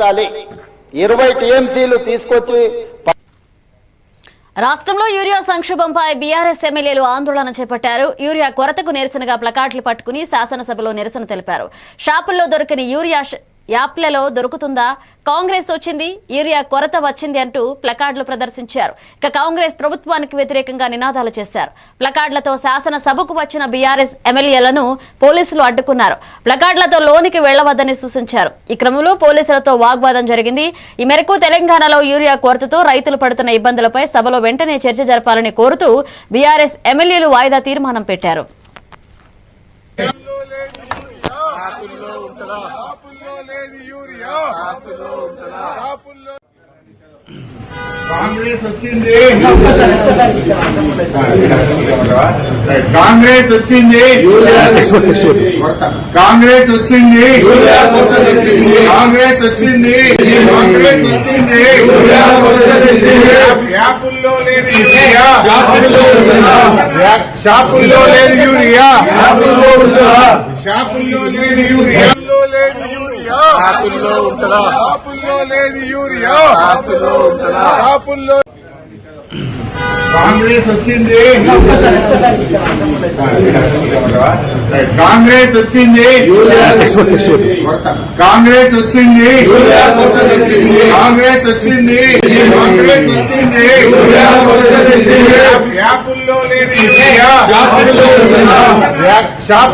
తగ్గించాలి ఇరవై టీఎంసీలు తీసుకొచ్చి రాష్ట్రంలో యూరియా సంక్షోభంపై బీఆర్ఎస్ ఎమ్మెల్యేలు ఆందోళన చేపట్టారు. యూరియా కొరతకు నిరసనగా ప్లకార్డులు పట్టుకుని శాసనసభలో నిరసన తెలిపారు. షాపుల్లో దొరికిన యూరియా యాప్లలో దొరుకుతుందా? కాంగ్రెస్ వచ్చింది యూరియా కొరత వచ్చింది అంటూ ప్లకార్డులు ప్రదర్శించారు. ఇక కాంగ్రెస్ ప్రభుత్వానికి వ్యతిరేకంగా నినాదాలు చేశారు. ప్లకార్డులతో శాసనసభకు వచ్చిన బీఆర్ఎస్ ఎమ్మెల్యేలను పోలీసులు అడ్డుకున్నారు. ప్లకార్డులతో లోనికి వెళ్ళవద్దని సూచించారు. ఈ క్రమంలో పోలీసులతో వాగ్వాదం జరిగింది. ఈ మేరకు తెలంగాణలో యూరియా కొరతతో రైతులు పడుతున్న ఇబ్బందులపై సభలో వెంటనే చర్చ జరపాలని కోరుతూ బీఆర్ఎస్ ఎమ్మెల్యేలు వాయిదా తీర్మానం పెట్టారు. కాంగ్రెస్ వచ్చింది. కాంగ్రెస్ వచ్చింది. కాంగ్రెస్ వచ్చింది. కాంగ్రెస్ వచ్చింది. కాంగ్రెస్ వచ్చింది. యాపుల్లో లేదు యూరియా. షాపుల్లో లేదు యూరియా. షాపుల్లో లేదు యూరియా. లేదు యూరియా. షాపుల్లో ఉంటుందా? షాపుల్లో లేదు యూరియా. షాపుల్లో కాంగ్రెస్ వచ్చింది. కాంగ్రెస్ వచ్చింది. కాంగ్రెస్ వచ్చింది. కాంగ్రెస్ వచ్చింది. కాంగ్రెస్ వచ్చింది. యాపుల్లో లేదు యూరియా. షాపు